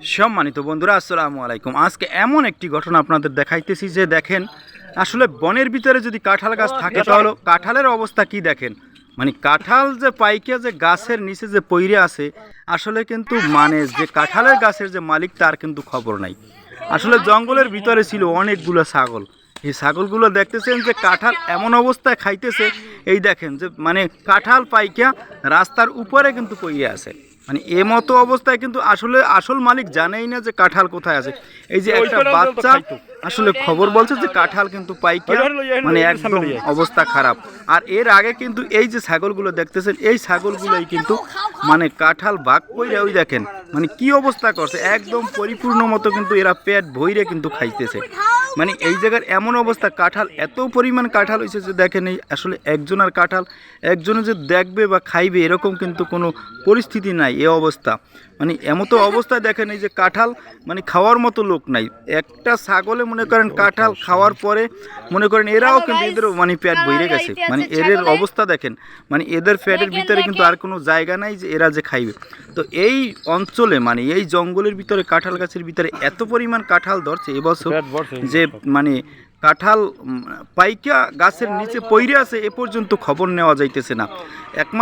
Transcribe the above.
সম্মানিত বন্ধুরা আসসালামু আলাইকুম। আজকে এমন একটি ঘটনা আপনাদের দেখাইতেছি যে দেখেন আসলে বনের ভিতরে যদি কাঁঠাল গাছ থাকে তাহলে কাঁঠালের অবস্থা কি দেখেন? মানে কাঁঠাল যে পাইকে যে গাছের নিচে যে পইরে আছে আসলে কিন্তু মানে যে কাঁঠালের গাছের যে মালিক তার কিন্তু খবর নাই। আসলে জঙ্গলের ভিতরে ছিল অনেকগুলো ছাগল। এই ছাগলগুলো দেখতেছেন যে কাঁঠাল এমন অবস্থায় খাইতেছে এই দেখেন যে মানে কাঁঠাল পাইকা রাস্তার উপরে কিন্তু পইরে আছে। মানে এ মতো অবস্থায় কিন্তু আসলে আসল মালিক জানেই না যে কাঁঠাল কোথায় আছে। এই যে একটা বাচ্চা আসলে খবর বলছে যে কাঁঠাল কিন্তু পাইকা মানে একদম অবস্থা খারাপ। আর এর আগে কিন্তু এই যে ছাগলগুলো দেখতেছেন এই ছাগলগুলোই কিন্তু মানে কাঁঠাল ভাগ করে ওই দেখেন মানে কি অবস্থা করছে একদম পরিপূর্ণ মতো কিন্তু এরা পেট ভইরে কিন্তু খাইতেছে। মানে এই জায়গার এমন অবস্থা কাঁঠাল এত পরিমাণ কাঁঠাল হয়েছে যে দেখেন এই আসলে একজনের কাঁঠাল একজনে যে দেখবে বা খাইবে এরকম কিন্তু কোনো পরিস্থিতি নাই এ অবস্থা। মানে এমতো অবস্থায় দেখেন এই যে কাঁঠাল মানে খাওয়ার মতো লোক নাই। একটা ছাগলে মনে করেন কাঁঠাল খাওয়ার পরে মনে করেন এরাও কিন্তু এদের মানে পেট ভরে গেছে। মানে এদের অবস্থা দেখেন মানে এদের পেটের ভিতরে কিন্তু আর কোনো জায়গা নাই যে এরা যে খাইবে। তো এই অঞ্চলে মানে এই জঙ্গলের ভিতরে কাঁঠাল গাছের ভিতরে এত পরিমাণ কাঁঠাল ধরছে এবছর যে মানে কাঁঠাল পাইকা গাছের নিচে পইরে আছে এ পর্যন্ত খবর নেওয়া যাইতেছে না। একমাত্র